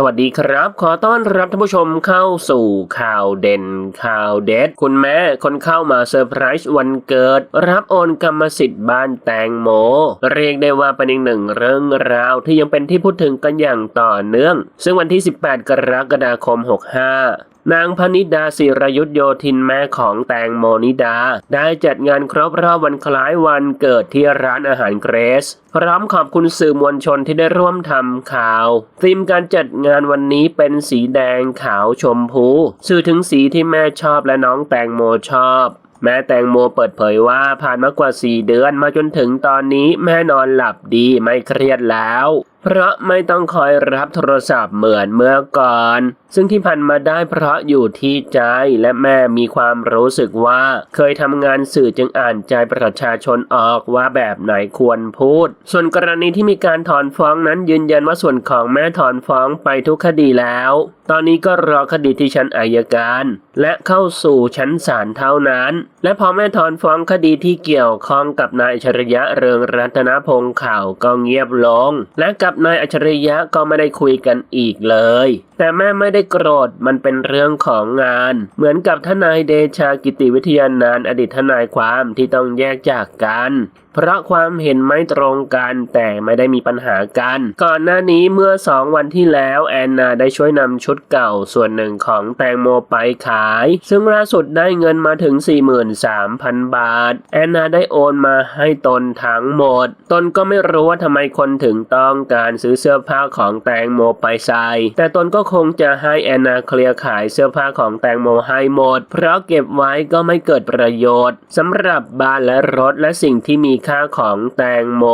สวัสดีครับ ขอต้อนรับท่านผู้ชมเข้าสู่ข่าวเด่นข่าวเด็ด คุณแม่คนเข้ามาเซอร์ไพรส์วันเกิด รับโอนกรรมสิทธิ์บ้านแตงโม เรียกได้ว่าเป็นอีกหนึ่งเรื่องราวที่ยังเป็นที่พูดถึงกันอย่างต่อเนื่อง ซึ่งวันที่ 18 กรกฎาคม 65 นางพนิดาศิรยุทธโยธินแม่ของแตงโมนิดา ได้จัดงานครบรอบวันคล้ายวันเกิดที่ร้านอาหารเกรส พร้อมขอบคุณสื่อมวลชนที่ได้ร่วมทำข่าวธีมการจัดงานวันนี้เป็นสีแดงขาวชมพู สื่อถึงสีที่แม่ชอบและน้องแตงโมชอบแม่แตงโมเปิดเผยว่าผ่านมากว่า 4 เดือนมาจนถึงตอนนี้แม่นอนหลับดีไม่เครียดแล้ว เพราะไม่ต้องคอยรับโทรศัพท์เหมือนเมื่อก่อนซึ่งที่ผ่านมาได้เพราะอยู่ที่ใจและแม่มีความรู้สึกว่าเคยทำงานสื่อจึงอ่านใจประชาชนออกว่าแบบไหนควรพูด ส่วนกรณีที่มีการถอนฟ้องนั้นยืนยันว่าส่วนของแม่ถอนฟ้องไปทุกคดีแล้ว ตอนนี้ก็รอคดีที่ชั้นอายการ และเข้าสู่ชั้นศาลเท่านั้น และพอแม่ถอนฟ้องคดีที่เกี่ยวข้องกับนายอัจฉริยะเรืองรัตนพงษ์ข่าวก็เงียบลง และกับนายอัจฉริยะก็ไม่ได้คุยกันอีกเลย แต่แม่ไม่ได้ได้โกรธมันเป็นเรื่องของงาน เหมือนกับทนายเดชากิติวิทยานานท์อดีตทนายความที่ต้องแยกจากกัน เพราะความเห็นไม่ตรงกันแต่ไม่ได้มีปัญหากัน ก่อนหน้านี้เมื่อสองวันที่แล้วแอนนาได้ช่วยนำชุดเก่าส่วนหนึ่งของแตงโมไปขาย ซึ่งล่าสุดได้เงินมาถึง 43,000 บาท แอนนาได้โอนมาให้ตนทั้งหมด ตนก็ไม่รู้ว่าทำไมคนถึงต้องการซื้อเสื้อผ้าของแตงโมไปใส่แต่ตนก็คงจะให้แอนนาเคลียร์ขายเสื้อผ้าของแตงโมให้หมด เพราะเก็บไว้ก็ไม่เกิดประโยชน์สำหรับบ้านและรถและสิ่งที่มีค่าของแตงโม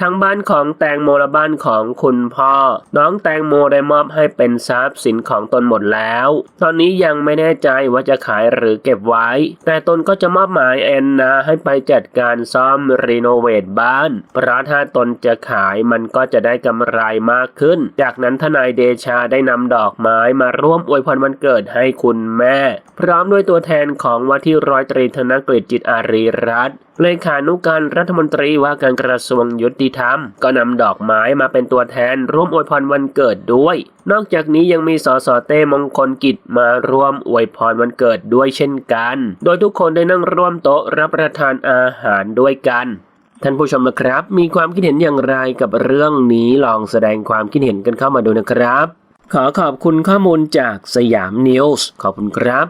ทั้งบ้านของแตงโมและบ้านของคุณพ่อ น้องแตงโมได้มอบให้เป็นทรัพย์สินของตนหมดแล้ว ตอนนี้ยังไม่แน่ใจว่าจะขายหรือเก็บไว้ แต่ตนก็จะมอบหมายแอนนาให้ไปจัดการซ่อมรีโนเวทบ้านเพราะถ้าตนจะขายมันก็จะได้กำไรมากขึ้น จากนั้นทนายเดชาได้นำดอกไม้มาร่วมอวยพรวันเกิดให้คุณแม่ พร้อมด้วยตัวแทนของว่าที่ร้อยตรีธนกฤษจิตอารีรัตน์ เลขานุการรัฐมนตรีว่าการกระทรวงยุติธรรม ก็นำดอกไม้มาเป็นตัวแทน ร่วมอวยพรวันเกิดด้วย นอกจากนี้ยังมีสสเต้มงคลกิจมาร่วมอวยพรวันเกิดด้วยเช่นกัน โดยทุกคนได้นั่งร่วมโต๊ะรับประทานอาหารด้วยกันท่านผู้ชมนะครับ มีความคิดเห็นอย่างไรกับเรื่องนี้ลองแสดงความคิดเห็นกันเข้ามาดูนะครับ ขอขอบคุณข้อมูลจากสยามนิวส์ขอบคุณครับ